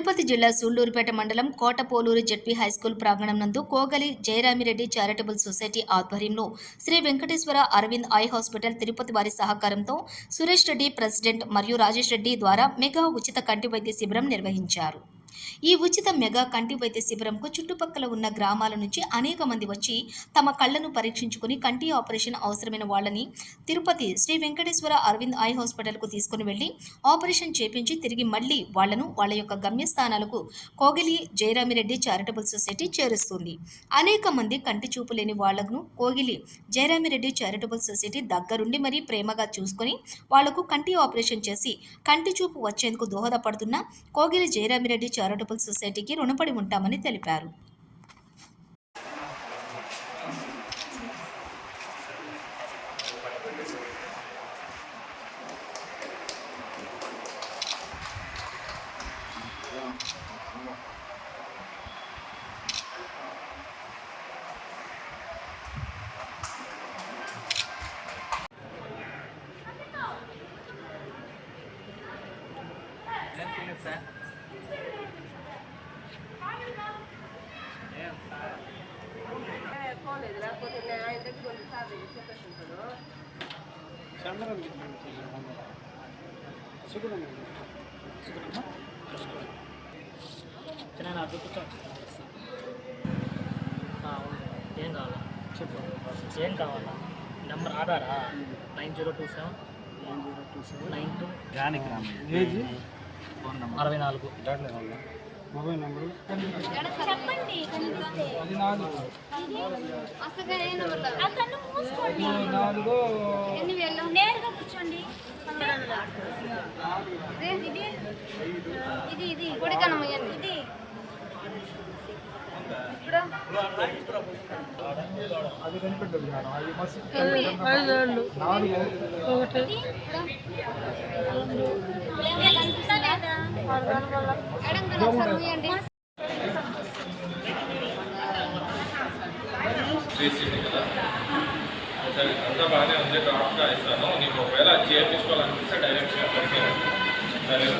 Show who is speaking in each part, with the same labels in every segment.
Speaker 1: తిరుపతి జిల్లా సూళ్ళూరుపేట మండలం Kotapoluru ZP high school ప్రాంగణం నందు కోగలి జయరామిరెడ్డి చారిటబుల్ సొసైటీ ఆధ్వర్యంలో శ్రీ వెంకటేశ్వర అరవింద్ ఐ హాస్పిటల్ తిరుపతి వారి సహకారంతో సురేష్ రెడ్డి ప్రెసిడెంట్ మరియు రాజేష్ రెడ్డి ద్వారా మెగా ఉచిత కంటి వైద్య శిబిరం నిర్వహించారు. ఈ ఉచిత మెగా కంటి వైద్య శిబిరంకు చుట్టుపక్కల ఉన్న గ్రామాల నుంచి అనేక మంది వచ్చి తమ కళ్ళను పరీక్షించుకుని కంటి ఆపరేషన్ అవసరమైన వాళ్ళని తిరుపతి శ్రీ వెంకటేశ్వర అరవింద్ ఐ హాస్పిటల్కు తీసుకుని వెళ్ళి ఆపరేషన్ చేపించి తిరిగి మళ్ళీ వాళ్ళను వాళ్ళ యొక్క గమ్యస్థానాలకు కోగిలి జయరామిరెడ్డి చారిటబుల్ సొసైటీ చేరుస్తుంది. అనేక మంది కంటి చూపు లేని వాళ్ళను కోగిలి జయరామిరెడ్డి చారిటబుల్ సొసైటీ దగ్గరుండి మరీ ప్రేమగా చూసుకొని వాళ్ళకు కంటి ఆపరేషన్ చేసి కంటి చూపు వచ్చేందుకు దోహదపడుతున్న కోగిలి జయరామిరెడ్డి చారిటబుల్ సొసైటీకి రుణపడి ఉంటామని తెలిపారు
Speaker 2: పోలేదు లేకపోతే నేను ఆయన దగ్గర
Speaker 3: చంద్రం
Speaker 4: నేను. ఏం కావాలా? చెప్పు ఏం కావాలా number ఆధారా nine zero two seven
Speaker 3: nine zero two seven
Speaker 4: nine two
Speaker 3: age
Speaker 4: అరవై నాలుగు.
Speaker 5: Mobile number?
Speaker 3: అది నాలుగు
Speaker 5: నేరుగా కూర్చోండి. ఇదే, ఇది ఇది. ఇప్పుడు?
Speaker 6: సరే అంతా బాగానే ఉంది డ్రాఫ్ట్గా ఇస్తాను నీకు ఒకవేళ అది చేయించుకోవాలనిపిస్తే డైరెక్ట్గా అక్కడికి రా. సరేనా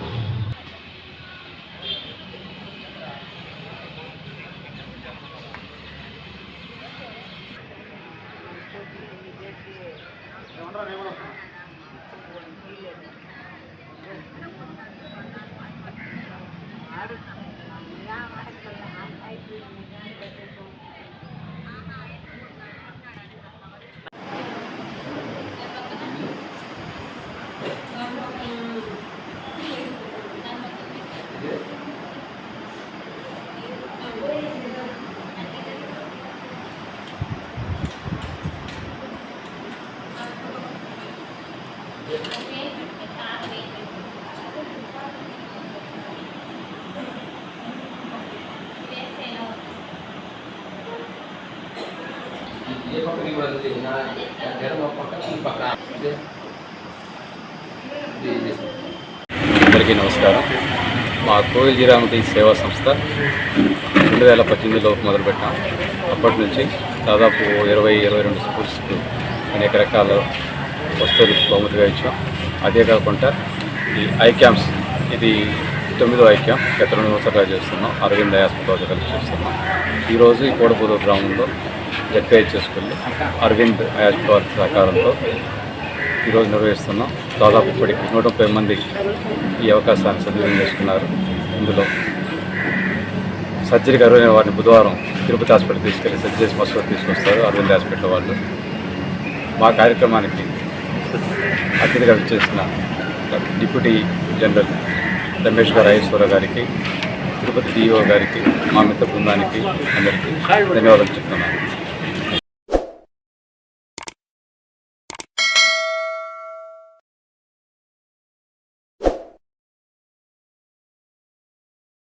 Speaker 7: ఏ పక్కకి నా ఎడమ పక్క ఈ పక్క
Speaker 6: అందరికీ నమస్కారం. మా కోయిల్ జీరామతి సేవా సంస్థ రెండు వేల పద్దెనిమిదిలో మొదలుపెట్టాం. అప్పటి నుంచి దాదాపు ఇరవై ఇరవై రెండు స్కూల్స్కు అనేక రకాల వస్తువులు బహుమతిగా ఇచ్చాం. అదే కాకుండా ఈ ఐ క్యాంప్స్ ఇది తొమ్మిదో ఐక్యం క్యాంప్ గత రెండు సంవత్సరాలు చేస్తున్నాం. అరవింద్ హాస్పిటల్ కలిసి చేస్తున్నాం. ఈరోజు ఈ కోడపూరు గ్రామంలో జడ్పీహెచ్ చేసుకుని అరవింద్ హాస్పిటల్ సహకారంతో ఈరోజు నిర్వహిస్తున్నాం. దాదాపు ఇప్పటికి నూట ముప్పై మంది ఈ అవకాశాన్ని సద్వినియోగం చేసుకున్నారు. ఇందులో సర్జరీ అరవై వారిని బుధవారం తిరుపతి హాస్పిటల్ తీసుకెళ్ళి సర్జరీ చేసి మసూరు తీసుకొస్తారు అరవింద్ హాస్పిటల్ వాళ్ళు. మా కార్యక్రమానికి అతిథిగా చేసిన డిప్యూటీ జనరల్ రమేష్ గారు ఐశ్వర గారికి తిరుపతి డిఓ గారికి మా మిత్ర బృందానికి అందరికీ ధన్యవాదాలు చెప్తున్నాను.